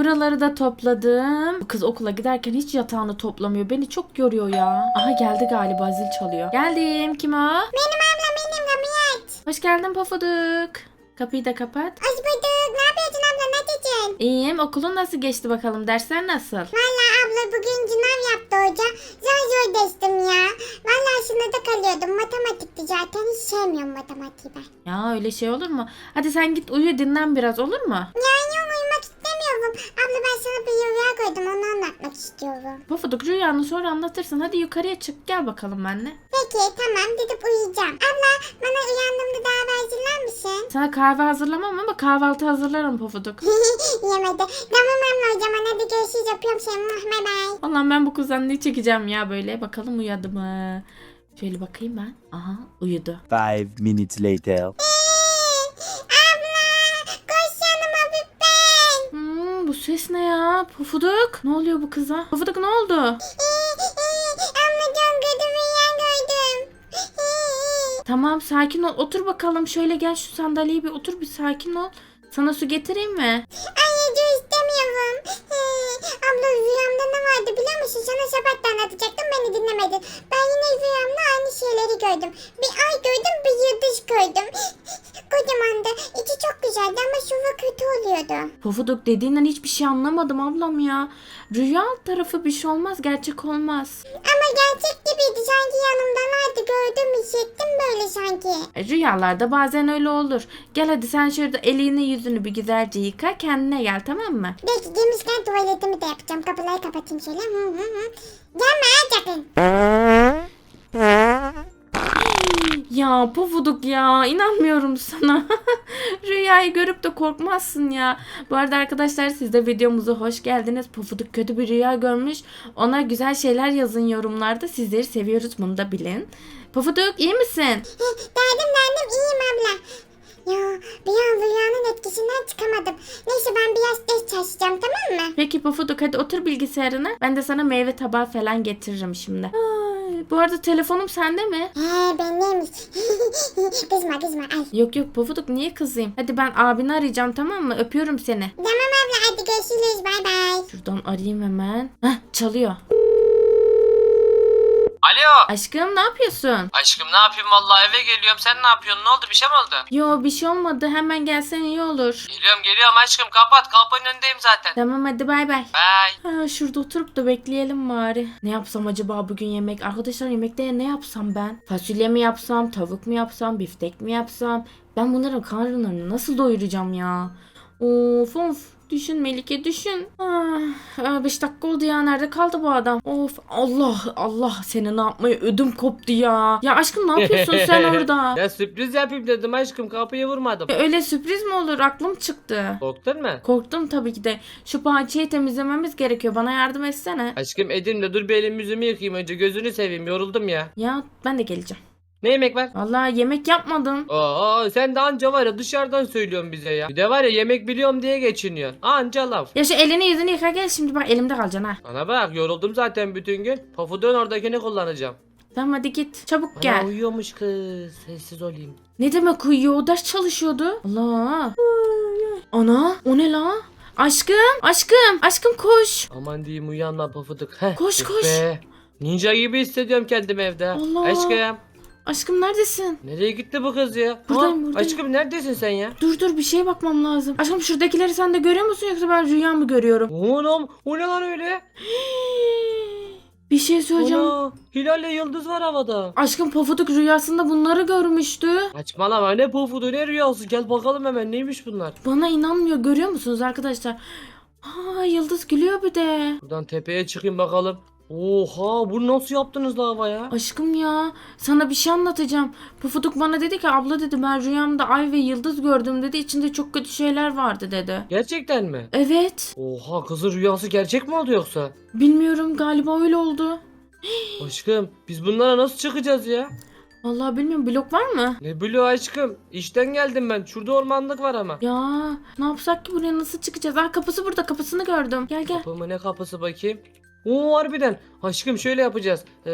Buraları da topladım. Bu kız okula giderken hiç yatağını toplamıyor. Beni çok yoruyor ya. Aha geldi galiba zil çalıyor. Geldim. Kim o? Benim abla benim kapıyı aç. Hoş geldin Pofuduk. Kapıyı da kapat. Hoş bulduk. Ne yapıyorsun abla ne diyeceksin? İyiyim. Okulun nasıl geçti bakalım? Dersler nasıl? Valla abla bugün sınav yaptı hoca. Zor zor destim ya. Valla sınavda kalıyordum. Matematikti zaten. Hiç sevmiyorum matematiği ben. Ya öyle şey olur mu? Hadi sen git uyu dinlen biraz olur mu? Yani istemiyorum. Abla ben sana bir rüya koydum. Onu anlatmak istiyorum. Pofuduk rüyanı sonra anlatırsın. Hadi yukarıya çık. Gel bakalım benimle. Peki tamam gidip uyuyacağım. Abla bana uyandığımda daha hazırlar mısın? Sana kahve hazırlamam ama kahvaltı hazırlarım Pofuduk. Yemedi. Tamam abla o zaman hadi görüşürüz. Öpüyorum seni. Bye bye. Allah'ım ben bu kızdan ne çekeceğim ya böyle. Bakalım uyudu mu? Şöyle bakayım ben. Aha uyudu. Five minutes later. ses ne ya? Pofuduk. Ne oluyor bu kıza? Pofuduk ne oldu? Çok kötü gördüm. Tamam sakin ol. Otur bakalım. Şöyle gel şu sandalyeye bir otur bir sakin ol. Sana su getireyim mi? İstemiyorum. Abla rüyamda ne vardı biliyor musun? Sana sabah da anlatacaktım beni dinlemedin. Ben yine rüyamda aynı şeyleri gördüm. Bir ay gördüm bir yıldız gördüm. Kocamandı. İçi çok güzeldi ama şuva kötü oluyordu. Pofuduk dediğinden hiçbir şey anlamadım ablam ya. Rüya tarafı bir şey olmaz. Gerçek olmaz. Ama gerçek gibiydi. Sanki yanımdalardı. Gördüm hissettim sanki. E, Rüyalarda bazen öyle olur. Gel hadi sen şurada elini yüzünü bir güzelce yıka kendine gel tamam mı? Belki gelmişken tuvaletimi de yapacağım. Kapıları kapatayım şöyle. Hı hı hı. Gelme sakın. Ya pofuduk ya inanmıyorum sana. Rüyayı görüp de korkmazsın ya. Bu arada arkadaşlar siz de videomuza hoş geldiniz. Pofuduk kötü bir rüya görmüş. Ona güzel şeyler yazın yorumlarda. Sizleri seviyoruz bunu da bilin. Pofuduk iyi misin? Derdim derdim iyiyim abla. Ya bir an rüyanın etkisinden çıkamadım. Neyse ben biraz ders çalışacağım tamam mı? Peki Pofuduk hadi otur bilgisayarına. Ben de sana meyve tabağı falan getiririm şimdi. Ay, bu arada telefonum sende mi? He ben neymiş? kızma kızma ay. Yok yok Pofuduk niye kızayım? Hadi ben abini arayacağım tamam mı? Öpüyorum seni. Tamam abla hadi görüşürüz bay bay. Şuradan arayayım hemen. Heh çalıyor. Alo. Aşkım ne yapıyorsun? Aşkım ne yapayım vallahi eve geliyorum. Sen ne yapıyorsun? Ne oldu? Bir şey mi oldu? Yo bir şey olmadı. Hemen gelsen iyi olur. Geliyorum geliyorum aşkım. Kapat. Kapının önündeyim zaten. Tamam hadi bay bay. Bye. Ha, şurada oturup da bekleyelim bari. Ne yapsam acaba bugün yemek? Arkadaşlar yemekte ne yapsam ben? Fasulye mi yapsam? Tavuk mu yapsam? Biftek mi yapsam? Ben bunların karnlarını nasıl doyuracağım ya? Of of. Düşün Melike düşün. 5 dakika oldu ya. Nerede kaldı bu adam? Of Allah Allah seni ne yapmayı ödüm koptu ya. Ya aşkım ne yapıyorsun sen orada? Ya sürpriz yapayım dedim aşkım. Kapıyı vurmadım. Ya Öyle sürpriz mi olur? Aklım çıktı. Korktun mu? Korktum tabii ki de. Şu parçayı temizlememiz gerekiyor. Bana yardım etsene. Aşkım edeyim de dur bir elimi yüzümü yıkayayım önce. Gözünü seveyim. Yoruldum ya. Ya ben de geleceğim. Ne yemek var? Vallahi yemek yapmadım. Aa sen de anca var ya dışarıdan söylüyorsun bize ya. Bir de var ya yemek biliyorum diye geçiniyorsun. Anca laf. Ya şu elini yüzünü yıka gel şimdi bak elimde kalacaksın ha. Bana bak yoruldum zaten bütün gün. Pofudun oradakini kullanacağım. Tamam hadi git. Çabuk Ana gel. uyuyormuş kız. Sessiz olayım. Ne demek uyuyor? O ders çalışıyordu. Allah. Ana o ne la? Aşkım, aşkım, aşkım koş. Aman diyeyim uyanma pofuduk. Heh, Koş, oh koş. be. Ninja gibi hissediyorum kendimi evde. Allah. Aşkım. Aşkım neredesin? Nereye gitti bu kız ya? Buradayım, buradayım. Aşkım neredesin sen ya? Dur dur bir şeye bakmam lazım. Aşkım şuradakileri sen de görüyor musun yoksa ben rüya mı görüyorum? Oğlum o ne lan öyle? Bir şey söyleyeceğim. Ana, Hilal'le yıldız var havada. Aşkım Pofuduk rüyasında bunları görmüştü. Saçmalama ne pofudu ne rüyası gel bakalım hemen neymiş bunlar. Bana inanmıyor görüyor musunuz arkadaşlar? Aa Yıldız gülüyor bir de. Buradan tepeye çıkayım bakalım. Oha bunu nasıl yaptınız la havaya? Aşkım ya sana bir şey anlatacağım. Pufuduk bana dedi ki abla dedi ben rüyamda ay ve yıldız gördüm dedi. İçinde çok kötü şeyler vardı dedi. Gerçekten mi? Evet. Oha kızın rüyası gerçek mi oldu yoksa? Bilmiyorum galiba öyle oldu. Aşkım biz bunlara nasıl çıkacağız ya? Vallahi bilmiyorum blok var mı? Ne biliyor aşkım? İşten geldim ben. Şurada ormanlık var ama. Ya ne yapsak ki buraya nasıl çıkacağız? Aa kapısı burada kapısını gördüm. Gel gel. Kapı mı ne kapısı bakayım? Oo harbiden. Aşkım şöyle yapacağız. Ee,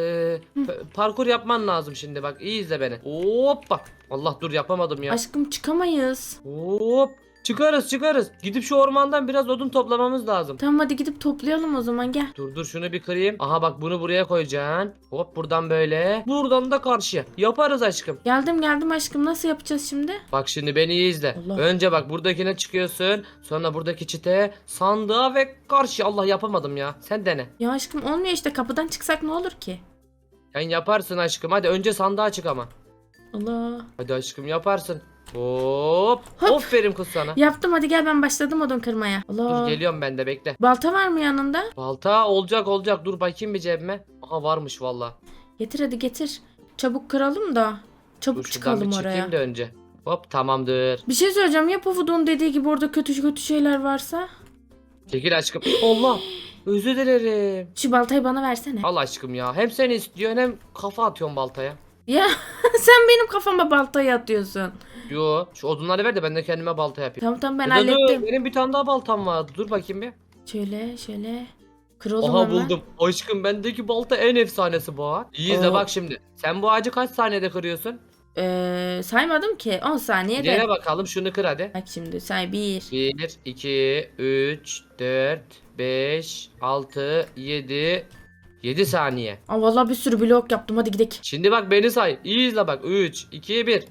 pa- parkur yapman lazım şimdi bak. iyi izle beni. Hoppa. Allah dur yapamadım ya. Aşkım çıkamayız. Hop. Çıkarız çıkarız. Gidip şu ormandan biraz odun toplamamız lazım. Tamam hadi gidip toplayalım o zaman gel. Dur dur şunu bir kırayım. Aha bak bunu buraya koyacaksın. Hop buradan böyle. Buradan da karşıya. Yaparız aşkım. Geldim geldim aşkım nasıl yapacağız şimdi? Bak şimdi beni iyi izle. Allah. Önce bak buradakine çıkıyorsun. Sonra buradaki çite, sandığa ve karşı. Allah yapamadım ya. Sen dene. Ya aşkım olmuyor işte kapıdan çıksak ne olur ki? Sen yaparsın aşkım. Hadi önce sandığa çık ama. Allah. Hadi aşkım yaparsın. Hop. Hop. Aferin kız sana. Yaptım hadi gel ben başladım odun kırmaya. Allah. Dur geliyorum ben de bekle. Balta var mı yanında? Balta olacak olacak. Dur bakayım bir cebime. Aha varmış valla. Getir hadi getir. Çabuk kıralım da. Çabuk Dur şuradan bir çıkalım çıkayım oraya. da önce. Hop tamamdır. Bir şey söyleyeceğim ya Pofuduk'un dediği gibi orada kötü kötü şeyler varsa. Çekil aşkım. Allah. Özür dilerim. Şu baltayı bana versene. Al aşkım ya. Hem seni istiyorsun hem kafa atıyorsun baltaya. Ya sen benim kafama baltayı atıyorsun. Yo şu odunları ver de ben de kendime balta yapayım. Tamam tamam ben Ya da dur, hallettim. benim bir tane daha baltam vardı. Dur bakayım bir. Şöyle şöyle. Kır o zaman Aha hemen. buldum. Aşkım bendeki balta en efsanesi bu ha. İyi Oo. bak şimdi. Sen bu ağacı kaç saniyede kırıyorsun? Ee, saymadım ki 10 saniyede. Dene bakalım şunu kır hadi. Bak şimdi say 1. 1, 2, 3, 4, 5, 6, 7, 7 saniye. Aa vallahi bir sürü blok yaptım hadi gidelim. Şimdi bak beni say. İyi izle bak. 3, 2, 1.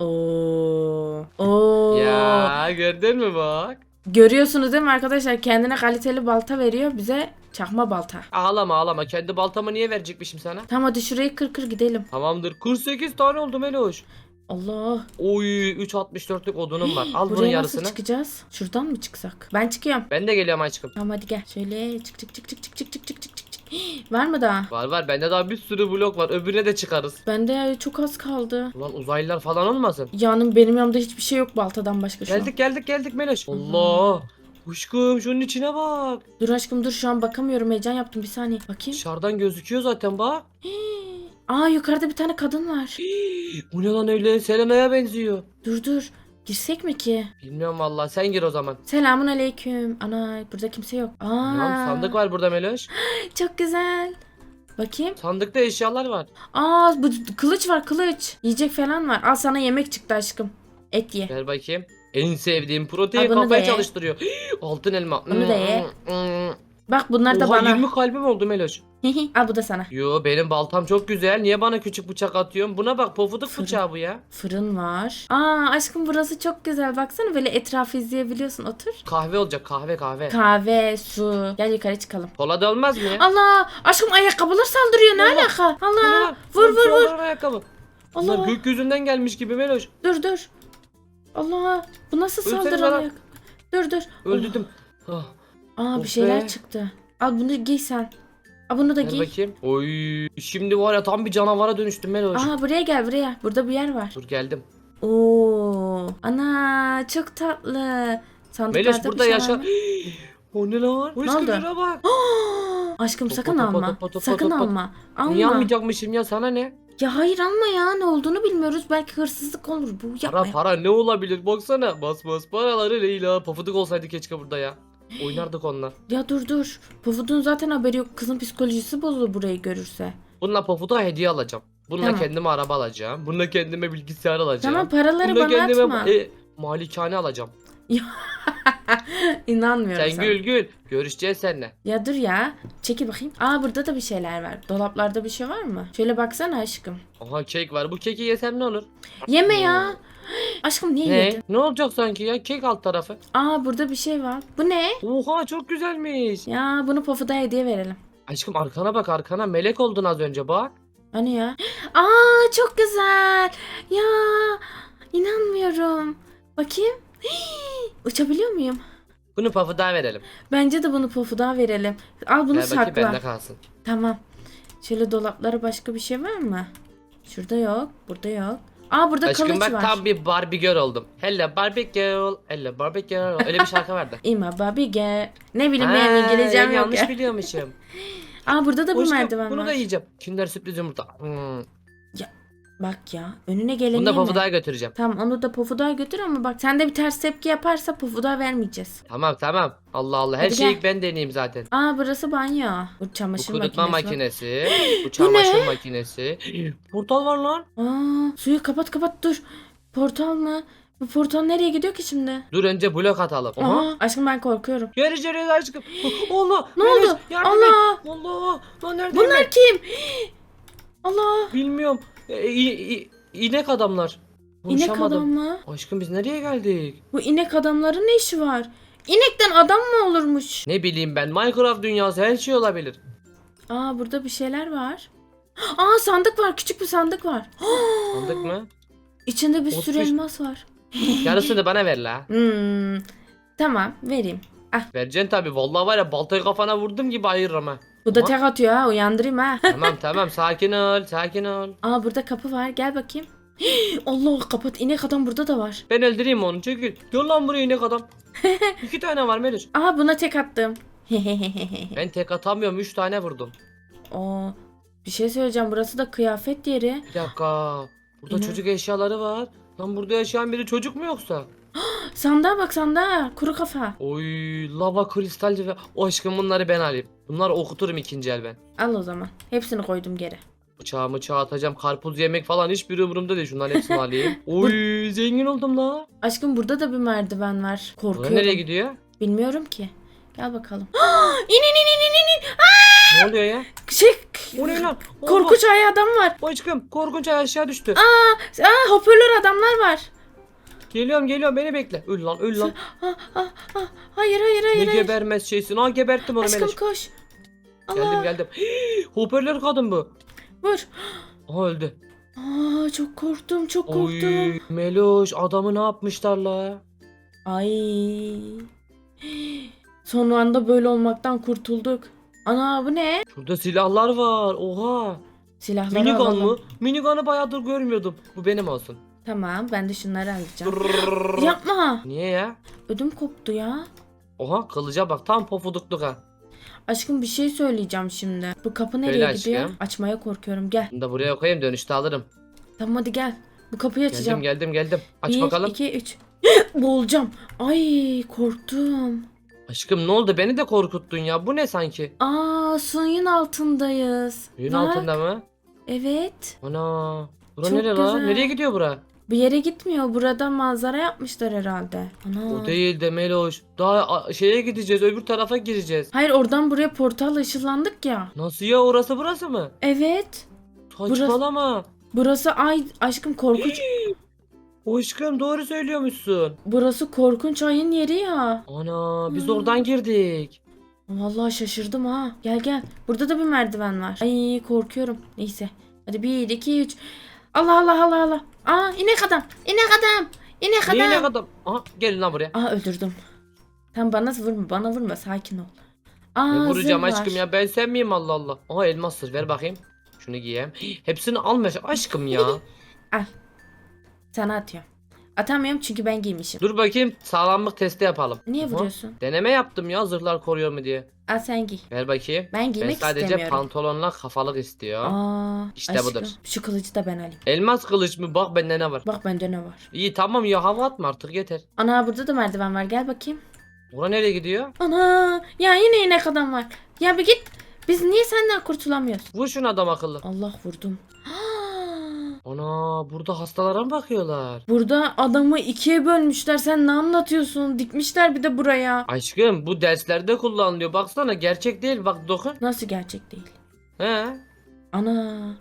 Oo. Oo. Ya gördün mü bak. Görüyorsunuz değil mi arkadaşlar? Kendine kaliteli balta veriyor bize çakma balta. Ağlama ağlama. Kendi baltamı niye verecekmişim sana? Tamam hadi şurayı kır kır gidelim. Tamamdır. 48 tane oldu Meloş. Allah. Oy 3.64'lük odunum var. Al bunun Buraya yarısını. nasıl çıkacağız? Şuradan mı çıksak? Ben çıkıyorum. Ben de geliyorum aşkım. Tamam hadi gel. Şöyle çık çık çık çık çık çık çık çık çık Var mı daha? Var var bende daha bir sürü blok var. Öbürüne de çıkarız. Bende çok az kaldı. Ulan uzaylılar falan olmasın? Yani benim yanımda hiçbir şey yok baltadan başka şu an. Geldik geldik geldik Meloş. Allah. Aşkım şunun içine bak. Dur aşkım dur şu an bakamıyorum heyecan yaptım bir saniye. Bakayım. Dışarıdan gözüküyor zaten bak. Aa yukarıda bir tane kadın var. Bu ne lan öyle? Selena'ya benziyor. Dur dur. Girsek mi ki? Bilmiyorum vallahi sen gir o zaman. Selamun aleyküm. Ana burada kimse yok. Aa, Tamam sandık var burada Meloş. Çok güzel. Bakayım. Sandıkta eşyalar var. Aa bu kılıç var kılıç. Yiyecek falan var. Al sana yemek çıktı aşkım. Et ye. Ver bakayım. En sevdiğim protein Al bunu da kafayı ye. çalıştırıyor. Altın elma. Bunu da ye. Bak bunlar da Oha bana. 20 kalbim oldu Meloş. Al bu da sana. Yo benim baltam çok güzel. Niye bana küçük bıçak atıyorsun? Buna bak pofuduk Fırın. bıçağı bu ya. Fırın var. Aa aşkım burası çok güzel. Baksana böyle etrafı izleyebiliyorsun. Otur. Kahve olacak kahve kahve. Kahve, su. Gel yukarı çıkalım. Kola da olmaz mı ya? Allah! Aşkım ayakkabılar saldırıyor. Ne Allah! alaka? Allah! lan? Vur vur vur. ayakkabı. Bunlar Allah! gökyüzünden gelmiş gibi Meloş. Dur dur. Allah! Bu nasıl saldırı ayak? Dur dur. Öldürdüm. Ah, Aa Of bir şeyler be. çıktı. Al bunu giy sen. Al bunu da ver giy. bakayım. Oy şimdi var ya tam bir canavara dönüştüm Meloş. Aa buraya gel buraya. Burada bir yer var. Dur geldim. Oo. Ana çok tatlı. Sandıklarda Meloş bir burada şey yaşa. mı? o ne lan? Ne Aşkım oldu? şuna bak. Aşkım Topa, sakın topa, alma. topa, topa, sakın topa. alma. Alma. Niye almayacakmışım ya sana ne? Ya hayır alma ya. Ne olduğunu bilmiyoruz. Belki hırsızlık olur. Bu yapma. Para para ne olabilir baksana. Bas bas paraları Leyla. Pofuduk olsaydı keşke burada ya. Oynardık onunla. Ya dur dur. Pofud'un zaten haberi yok. Kızın psikolojisi bozulur burayı görürse. Bununla Pofuduk'a hediye alacağım. Bununla Tamam. kendime araba alacağım. Bununla kendime bilgisayar alacağım. Tamam paraları Bununla bana kendime atma. e, malikane alacağım. İnanmıyorum Sen sana. gül gül. Görüşeceğiz seninle. Ya dur ya. Çekil bakayım. Aa burada da bir şeyler var. Dolaplarda bir şey var mı? Şöyle baksana aşkım. Aha kek var. Bu keki yesem ne olur? Yeme ya. Aşkım niye Ne? yedin? Ne olacak sanki ya? Kek alt tarafı. Aa burada bir şey var. Bu ne? Oha çok güzelmiş. Ya bunu Pofud'a hediye verelim. Aşkım arkana bak arkana. Melek oldun az önce bak. Hani ya? Aa çok güzel. Ya inanmıyorum. Bakayım. Hii, uçabiliyor muyum? Bunu Pofuduk'a verelim. Bence de bunu Pofud'a verelim. Al bunu Gel bakayım sakla. bende kalsın. Tamam. Şöyle dolaplara başka bir şey var mı? Şurada yok. Burada yok. Aa burada Aşkım kılıç bak var. tam bir Barbie girl oldum. Hello Barbie girl. Hello Barbie girl. Öyle bir şarkı vardı. İma babi gel. Ne bileyim benim İngilizcem yok yanlış ya. biliyormuşum. Aa burada da bir Aşkım, merdiven bunu var. da yiyeceğim. Kinder sürpriz yumurta. Hmm. Bak ya önüne geleni Bunu da yeme. Pofuduk'a götüreceğim. Tamam onu da Pofud'a götür ama bak sen de bir ters tepki yaparsa Pofud'a vermeyeceğiz. Tamam tamam. Allah Allah. Her Hadi şeyi gel. ben deneyeyim zaten. Aa burası banyo. Bu Bu çamaşır kurutma makinesi. makinesi. bu Bu çamaşır makinesi. Portal var lan. Aa suyu kapat kapat dur. Portal mı? Bu portal nereye gidiyor ki şimdi? Dur önce blok atalım. Aha. Aha. Aşkım ben korkuyorum. Görüşürüz aşkım. Allah. Ne Melis, oldu? yardım Allah. et. Allah. Lan neredeyim Bunlar kim? Allah. ben? Bilmiyorum. E, i- i- inek adamlar. İnek Konuşamadım. adam mı? Aşkım biz nereye geldik? Bu inek adamların ne işi var? İnekten adam mı olurmuş? Ne bileyim ben Minecraft dünyası her şey olabilir. Aa burada bir şeyler var. Aa sandık var. Küçük bir sandık var. Anladık mı? İçinde bir sürü Otuz- elmas var. Yarısını bana ver la. Hmm. Tamam vereyim. Vereceksin tabi. Vallahi var ya baltayı kafana vurdum gibi ayırırım ha. Bu da tek atıyor ha uyandırayım ha. tamam tamam sakin ol sakin ol. Aa burada kapı var gel bakayım. Allah kapat inek adam burada da var. Ben öldüreyim onu çekil. Gel lan buraya inek adam. İki tane var Melis. Aa buna tek attım. Ben tek atamıyorum. Üç tane vurdum. Oo, bir şey söyleyeceğim burası da kıyafet yeri. Bir dakika. Burada Ne? çocuk eşyaları var. Lan burada yaşayan biri çocuk mu yoksa? Sandığa bak sandığa kuru kafa. Oy lava kristalci ve o aşkım bunları ben alayım. Bunları okuturum ikinci el ben. Al o zaman. Hepsini koydum geri. Bıçağı mıçağı atacağım. Karpuz yemek falan hiçbir umurumda değil. Şunların hepsini alayım. Oy zengin oldum la. Aşkım burada da bir merdiven var. Bura Korkuyorum. nereye gidiyor? Bilmiyorum ki. Gel bakalım. in in in in in in. Ne oluyor ya? Şey O ne lan? Oha, korkunç ay adam var. Aşkım korkunç ay aşağı düştü. Aa hoparlör adamlar var. Geliyorum geliyorum beni bekle. Öl lan öl lan. Ah, ah, ah. Hayır hayır Ne hayır. hayır. gebermez şeysin. Aa geberttim onu Aşkım Meleş. koş. Geldim geldim. Hii, Hoparlör kadın bu. Vur. Aha öldü. Aa çok korktum çok korktum. Oy Meloş adamı ne yapmışlar la? Ay. Son anda böyle olmaktan kurtulduk. Ana bu ne? Şurada silahlar var. Oha. Silahları Minigun alalım. mu? Minigun'u bayağıdır görmüyordum. Bu benim olsun. Tamam ben de şunları alacağım. Yapma. Niye ya? Ödüm koptu ya. Oha kılıca bak tam pofudukluk ha. Aşkım bir şey söyleyeceğim şimdi. Bu kapı nereye Söyle gidiyor? aşkım. Açmaya korkuyorum. Gel. Bunu da buraya koyayım dönüşte alırım. Tamam hadi gel. Bu kapıyı açacağım. Geldim geldim geldim. Aç Bir, bakalım. iki, üç. Boğulacağım. Ay korktum. Aşkım ne oldu beni de korkuttun ya. Bu ne sanki? Aa suyun altındayız. Suyun Bak, altında mı? Evet. Ana. Bura Çok nereye la? güzel. Nereye gidiyor bura? Bir yere gitmiyor. Burada manzara yapmışlar herhalde. Ana. O değil de Meloş. Daha şeye gideceğiz öbür tarafa gireceğiz. Hayır oradan buraya portal ışınlandık ya. Nasıl ya orası burası mı? Evet. Saçmalama. Burası ay aşkım korkunç. Aşkım doğru söylüyormuşsun. burası korkunç ayın yeri ya. Ana biz Hmm. oradan girdik. Vallahi şaşırdım ha. Gel gel. Burada da bir merdiven var. Ay korkuyorum. Neyse. Hadi bir iki üç. Allah Allah Allah Allah. Aa inek adam. İnek adam. İnek adam. Niye ne kadar? Aha gelin lan buraya. Aa öldürdüm. Tam bana vurma. Bana vurma. Sakin ol. Aa Ne vuracağım zırh var. aşkım ya ben sen miyim Allah Allah. Aha elmas ver bakayım. Şunu giyeyim. Hepsini alma aşkım ya. Sana atıyorum. Atamıyorum çünkü ben giymişim. Dur bakayım sağlamlık testi yapalım. Niye Aha, vuruyorsun? Deneme yaptım ya zırhlar koruyor mu diye. Al sen giy. Ver bakayım. Ben Ben giymek sadece istemiyorum. pantolonla kafalık istiyor. Aa, İşte aşkım, budur. Şu kılıcı da ben alayım. Elmas kılıç mı? Bak bende ne var. Bak bende ne var. İyi tamam ya hava atma artık yeter. Ana burada da merdiven var. Gel bakayım. Bura nereye gidiyor? Ana ya yine inek adam var. Ya bir git. Biz niye senden kurtulamıyoruz? Vur şunu adam akıllı. Allah vurdum. Ana burada hastalara mı bakıyorlar? Burada adamı ikiye bölmüşler. Sen ne anlatıyorsun? Dikmişler bir de buraya. Aşkım bu derslerde kullanılıyor. Baksana gerçek değil bak dokun. Nasıl gerçek değil? He? Ana.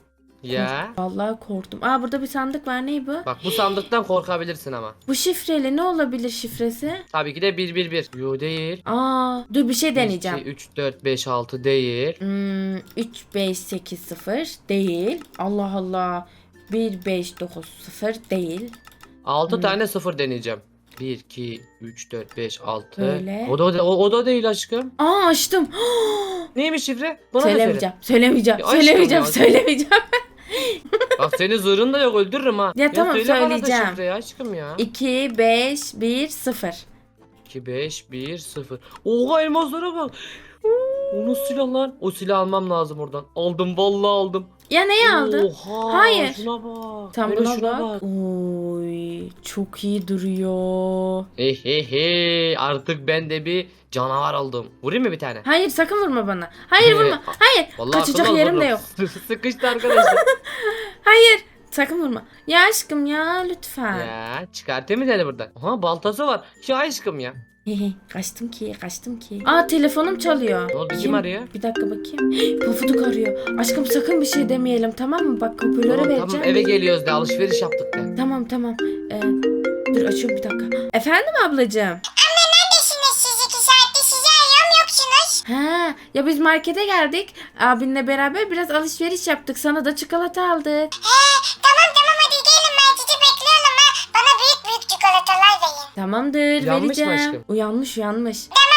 Ya. Vallahi korktum. Aa burada bir sandık var. Ne bu? Bak bu sandıktan korkabilirsin ama. Bu şifreli ne olabilir şifresi? Tabii ki de 111. Yo değil. Aa dur bir şey deneyeceğim. 2, 3, 4, 5, 6 değil. Hmm, 3 5 8 0 değil. Allah Allah. 1 5 9 0 değil. 6 Hmm. tane 0 deneyeceğim. 1, 2, 3, 4, 5, 6. Öyle. O da, o, o da değil aşkım. Aa açtım. Neymiş şifre? Bana da söyle. söylemeyeceğim. Söylemeyeceğim. Ya aşkım söylemeyeceğim. ya. Söylemeyeceğim. Bak senin zırhın da yok öldürürüm ha. Ya tamam, söyle bana da söyleyeceğim. şifreyi aşkım ya. 2 5 1 0. 2, 5, 1, 0. Oha elmaslara bak. O nasıl silah lan? O silah almam lazım oradan. Aldım vallahi aldım. Ya neyi aldın? Oha. Hayır. Şuna bak. Tam Melo, buna şuna bak. Oy çok iyi duruyor. Hehehe artık ben de bir canavar oldum. Vurayım mı bir tane? Hayır sakın vurma bana. Hayır vurma. Hayır. Vallahi Kaçacak akıllı yerim de yok. Sıkıştı arkadaşlar. Hayır. Sakın vurma. Ya aşkım ya lütfen. Ya çıkartayım mı seni buradan? Aha baltası var. Ya aşkım ya. kaçtım ki kaçtım ki. Aa telefonum çalıyor. Ne oldu kim arıyor? Bir dakika bakayım. Pofuduk arıyor. Aşkım sakın bir şey demeyelim tamam mı? Bak hoparlöre Tamam, vereceğim. tamam eve geliyoruz de alışveriş yaptık de. Tamam tamam. Ee, dur açıyorum bir dakika. Efendim ablacığım? Neredesiniz siz iki saattir sizi arıyorum yoksunuz. Ha, ya biz markete geldik. Abinle beraber biraz alışveriş yaptık. Sana da çikolata aldık. He Tamamdır Uyanmış mı vereceğim. aşkım? Uyanmış uyanmış. Tamam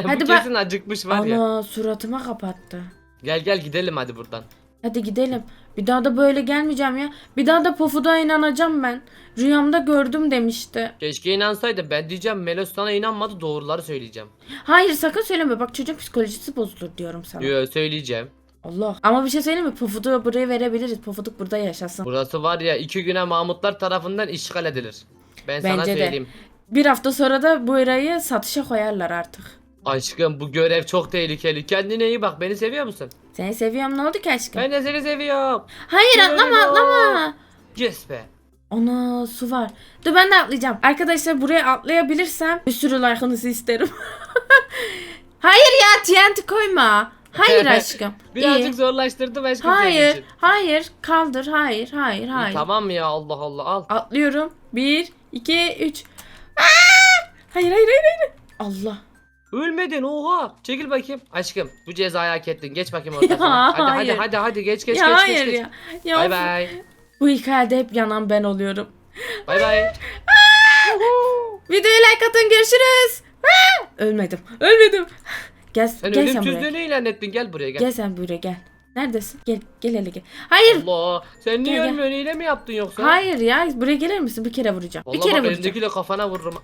hadi. Bu Hadi bak- kesin acıkmış var ya. Ana suratıma kapattı. Gel gel gidelim hadi buradan. Hadi gidelim. Bir daha da böyle gelmeyeceğim ya. Bir daha da Pofuduk'a inanacağım ben. Rüyamda gördüm demişti. Keşke inansaydı ben diyeceğim Melos sana inanmadı doğruları söyleyeceğim. Hayır sakın söyleme. Bak çocuk psikolojisi bozulur diyorum sana. Yo söyleyeceğim. Allah. Ama bir şey söyleyeyim mi? Pofuduk'u buraya verebiliriz. Pofuduk burada yaşasın. Burası var ya iki güne Mahmutlar tarafından işgal edilir. Ben sana Bence de. söyleyeyim. Bir hafta sonra da burayı satışa koyarlar artık. Aşkım bu görev çok tehlikeli. Kendine iyi bak. Beni seviyor musun? Seni seviyorum ne oldu ki aşkım? Ben de seni seviyorum. Hayır atlama Seviyorum. atlama. Yes be. Ana su var. Dur ben de atlayacağım. Arkadaşlar buraya atlayabilirsem bir sürü like'ınızı isterim. Hayır ya TNT koyma. Hayır aşkım. Birazcık İyi. zorlaştırdım aşkım senin Hayır, için. hayır. Kaldır. Hayır, hayır, hayır. tamam ya Allah Allah al. Atlıyorum. Bir, iki, üç. Aa! Hayır, hayır, hayır, hayır. Allah. Ölmedin oha. Çekil bakayım. Aşkım bu cezayı hak ettin. Geç bakayım ortasına. Ya, hadi hadi hayır. hadi hadi geç geç ya geç hayır geç. geç. ya. ya Bay of. bay. Bu hikayede hep yanan ben oluyorum. Bay bay. Videoya like atın görüşürüz. Aa! Ölmedim. Ölmedim. Gel, Sen gel sen buraya. ölümsüzlüğünü ilan ettin. Gel buraya gel. Gel sen buraya gel. Neredesin? Gel gel hele gel. Hayır. Allah. Sen niye Gel, gel. ölmüyorsun? Hile mi yaptın yoksa? Hayır ya. Buraya gelir misin? Bir kere vuracağım. Vallahi bir kere bak vuracağım. elindekiyle kafana vururum.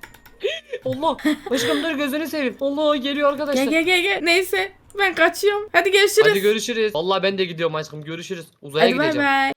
Allah. Aşkım dur gözünü seveyim. Allah geliyor arkadaşlar. Gel gel gel gel. Neyse. Ben kaçıyorum. Hadi görüşürüz. Hadi görüşürüz. Vallahi ben de gidiyorum aşkım. Görüşürüz. Uzaya Hadi bay gideceğim. bay.